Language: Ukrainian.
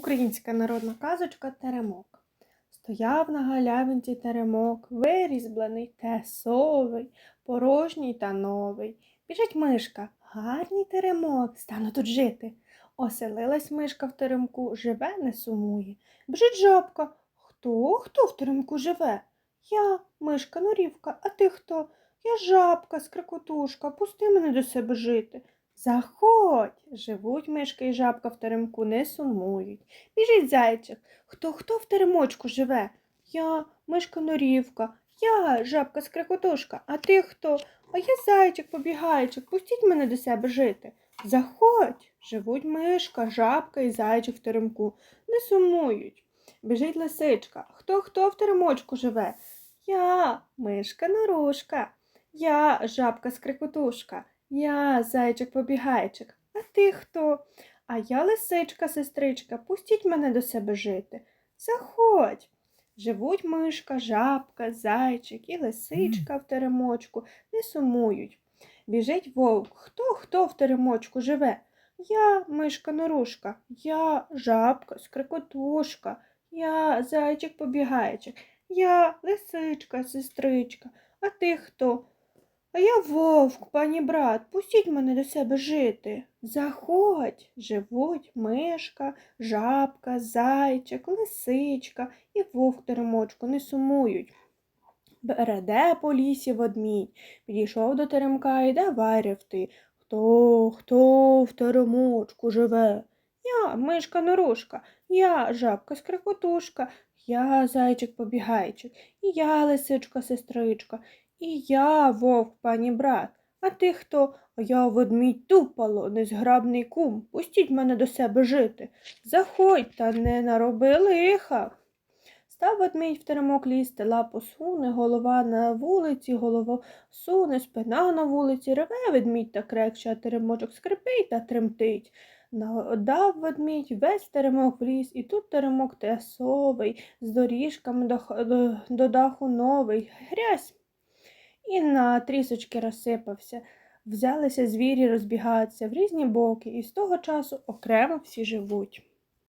Українська народна казочка Теремок. Стояв на галявинці теремок, вирізблений, тесовий, порожній та новий. Біжить мишка, гарний теремок, стану тут жити. Оселилась мишка в теремку, живе, не сумує. Біжить жабка. Хто, хто в теремку живе? Я, мишка норівка, а ти хто? Я жабка, скрикотушка, пусти мене до себе жити. Заходь, живуть мишка і жабка в теремку, не сумують. Біжить зайчик. Хто хто в теремочку живе? Я, мишка норівка, я, жабка скрикотушка, а ти хто? А я зайчик побігайчик, пустіть мене до себе жити. Заходь, живуть мишка, жабка і зайчик в теремку, не сумують. Біжить лисичка. Хто хто в теремочку живе? Я, мишка норушка, я, жабка скрикотушка, я, зайчик побігайчик. А ти хто? А я лисичка, сестричка, пустіть мене до себе жити. Заходь. Живуть мишка, жабка, зайчик і лисичка в теремочку, не сумують. Біжить вовк. Хто хто в теремочку живе? Я, мишка норушка, я жабка, скрикотушка, я зайчик побігайчик, я лисичка, сестричка, а ти хто? А я вовк, пані брат, пустіть мене до себе жити. Заходь, живуть мишка, жабка, зайчик, лисичка і вовк теремочку не сумують. Береде по лісі ведмідь, підійшов до теремка і давай ревти. Хто, хто в теремочку живе? Я, мишка норушка, я, жабка скрикотушка, я зайчик побігайчик, і я лисичка сестричка, і я вовк, пані брат. А ти хто? Я ведмідь тупало, незграбний кум. Пустіть мене до себе жити. Заходь та не нароби лиха. Став ведмідь в теремок лізти, лапу суне, голова на вулиці, голова суне, спина на вулиці, реве ведмідь та крекче, а теремочок скрипить та тремтить. Дав ведмідь весь теремок в ліс, і тут теремок тесовий, з доріжками до, до, до даху новий, грязь. І на трісочки розсипався. Взялися звірі розбігатися в різні боки, і з того часу окремо всі живуть.